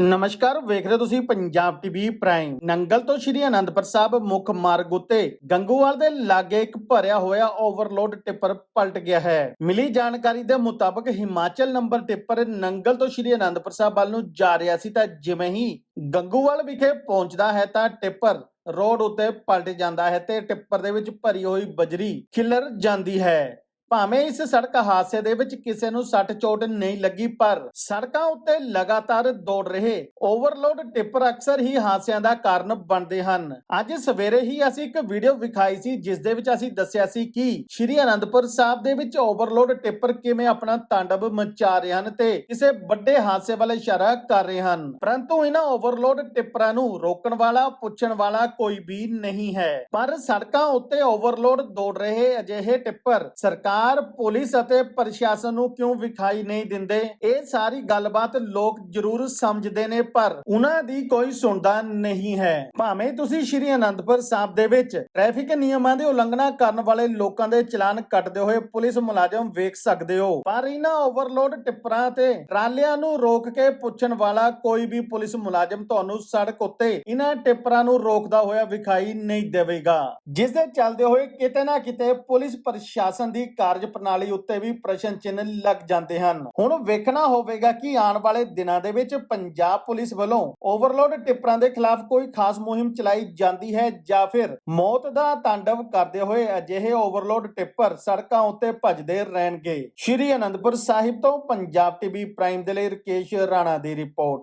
ਨਮਸਕਾਰ ਵੇਖ ਰਹੇ ਹੋ ਤੁਸੀਂ ਪੰਜਾਬ ਟੀਵੀ ਪ੍ਰਾਈਮ। ਨੰਗਲ ਤੋਂ ਸ਼੍ਰੀ ਅਨੰਦਪੁਰ ਸਾਹਿਬ ਮੁੱਖ ਮਾਰਗ ਉੱਤੇ ਗੰਗੂਵਾਲ ਦੇ ਲਾਗੇ ਇੱਕ ਭਰਿਆ ਹੋਇਆ ਓਵਰਲੋਡ ਟਿੱਪਰ ਪਲਟ ਗਿਆ ਹੈ। ਮਿਲੀ ਜਾਣਕਾਰੀ ਦੇ ਮੁਤਾਬਕ ਹਿਮਾਚਲ ਨੰਬਰ ਟਿੱਪਰ ਨੰਗਲ ਤੋਂ ਸ਼੍ਰੀ ਅਨੰਦਪੁਰ ਸਾਹਿਬ ਵੱਲ ਨੂੰ ਜਾ ਰਿਹਾ ਸੀ ਤਾਂ ਜਿਵੇਂ ਹੀ ਗੰਗੂਵਾਲ ਵਿਖੇ ਪਹੁੰਚਦਾ ਹੈ ਤਾਂ ਟਿੱਪਰ ਰੋਡ ਉੱਤੇ ਪਲਟ ਜਾਂਦਾ ਹੈ ਤੇ ਟਿੱਪਰ ਦੇ ਵਿੱਚ ਭਰੀ ਹੋਈ ਬਜਰੀ ਖਿਲਰ ਜਾਂਦੀ ਹੈ। ਭਾਵੇਂ ਇਸ ਸੜਕ ਹਾਦਸੇ ਦੇ ਵਿੱਚ ਕਿਸੇ ਨੂੰ ਸੱਟ ਚੋਟ ਨਹੀਂ ਲੱਗੀ, ਪਰ ਸੜਕਾਂ ਉੱਤੇ ਲਗਾਤਾਰ ਦੌੜ ਰਹੇ ਓਵਰਲੋਡ ਟਿੱਪਰ ਅਕਸਰ ਹੀ ਹਾਦਸਿਆਂ ਦਾ ਕਾਰਨ ਬਣਦੇ ਹਨ। ਅੱਜ ਸਵੇਰੇ ਹੀ ਅਸੀਂ ਇੱਕ ਵੀਡੀਓ ਵਿਖਾਈ ਸੀ, ਜਿਸ ਦੇ ਵਿੱਚ ਅਸੀਂ ਦੱਸਿਆ ਸੀ ਕਿ ਸ਼੍ਰੀ ਅਨੰਦਪੁਰ ਸਾਹਿਬ ਦੇ ਵਿੱਚ ਓਵਰਲੋਡ ਟਿੱਪਰ ਕਿਵੇਂ ਆਪਣਾ ਤਾਂਡਵ ਮਚਾ ਰਹੇ ਹਨ ਤੇ ਕਿਸੇ ਵੱਡੇ ਹਾਦਸੇ ਵੱਲ ਇਸ਼ਾਰਾ ਕਰ ਰਹੇ ਹਨ। ਪਰੰਤੂ ਇਹਨਾਂ ਓਵਰਲੋਡ ਟਿੱਪਰਾਂ ਨੂੰ ਰੋਕਣ ਵਾਲਾ, ਪੁੱਛਣ ਵਾਲਾ ਕੋਈ ਵੀ ਨਹੀਂ ਹੈ। ਪਰ ਸੜਕਾਂ ਉੱਤੇ ਓਵਰਲੋਡ ਦੌੜ ਰਹੇ ਅਜਿਹੇ ਟਿੱਪਰ ਸਰਕਾਰ ਪੁਲਿਸ ਅਤੇ ਪ੍ਰਸ਼ਾਸਨ ਨੂੰ ਕਿਉਂ ਵਿਖਾਈ ਨਹੀਂ ਦਿੰਦੇ? ਇਹ ਸਾਰੀ ਗੱਲਬਾਤ ਲੋਕ ਜ਼ਰੂਰ ਸਮਝਦੇ ਨੇ, ਪਰ ਉਹਨਾਂ ਦੀ ਕੋਈ ਸੁਣਦਾ ਨਹੀਂ ਹੈ। ਭਾਵੇਂ ਤੁਸੀਂ ਸ਼੍ਰੀ ਅਨੰਦਪੁਰ ਸਾਹਿਬ ਦੇ ਵਿੱਚ ਟ੍ਰੈਫਿਕ ਨਿਯਮਾਂ ਦੀ ਉਲੰਘਣਾ ਕਰਨ ਵਾਲੇ ਲੋਕਾਂ ਦੇ ਚਲਾਨ ਕੱਟਦੇ ਹੋਏ ਪੁਲਿਸ ਮੁਲਾਜ਼ਮ ਵੇਖ ਸਕਦੇ ਹੋ, ਪਰ ਇਹਨਾਂ ਓਵਰਲੋਡ ਟਿੱਪਰਾਂ ਤੇ ਟਰਾਲਿਆਂ ਨੂੰ ਰੋਕ ਕੇ ਪੁੱਛਣ ਵਾਲਾ ਕੋਈ ਵੀ ਪੁਲਿਸ ਮੁਲਾਜ਼ਮ ਤੁਹਾਨੂੰ ਸੜਕ ਉੱਤੇ ਇਹਨਾਂ ਟਿੱਪਰਾਂ ਨੂੰ ਰੋਕਦਾ ਹੋਇਆ ਵਿਖਾਈ ਨਹੀਂ ਦੇਵੇਗਾ। ਜਿਸ ਦੇ ਚੱਲਦੇ ਹੋਏ ਕਿਤੇ ਨਾ ਕਿਤੇ ਪੁਲਿਸ ਪ੍ਰਸ਼ਾਸਨ ਦੀ ਕਾਰਜ ਪ੍ਰਣਾਲੀ ਉੱਤੇ ਵੀ ਪ੍ਰਸ਼ਨ ਚਿੰਨ੍ਹ ਲੱਗ ਜਾਂਦੇ ਹਨ। ਹੁਣ ਵੇਖਣਾ ਹੋਵੇਗਾ ਕਿ ਆਉਣ ਵਾਲੇ ਦਿਨਾਂ ਦੇ ਵਿੱਚ ਪੰਜਾਬ ਪੁਲਿਸ ਵੱਲੋਂ ਓਵਰਲੋਡ ਟਿੱਪਰਾਂ ਦੇ ਖਿਲਾਫ ਕੋਈ ਖਾਸ ਮੁਹਿੰਮ ਚਲਾਈ ਜਾਂਦੀ ਹੈ ਜਾਂ ਫਿਰ ਮੌਤ ਦਾ ਤਾਂਡਵ ਕਰਦੇ ਹੋਏ ਅਜਿਹੇ ਓਵਰਲੋਡ ਟਿੱਪਰ ਸੜਕਾਂ ਉੱਤੇ ਭੱਜਦੇ ਰਹਿਣਗੇ। ਸ਼੍ਰੀ ਅਨੰਦਪੁਰ ਸਾਹਿਬ ਤੋਂ ਪੰਜਾਬ ਟੀਵੀ ਪ੍ਰਾਈਮ ਦੇ ਲਈ ਰਕੇਸ਼ ਰਾਣਾ ਦੀ ਰਿਪੋਰਟ।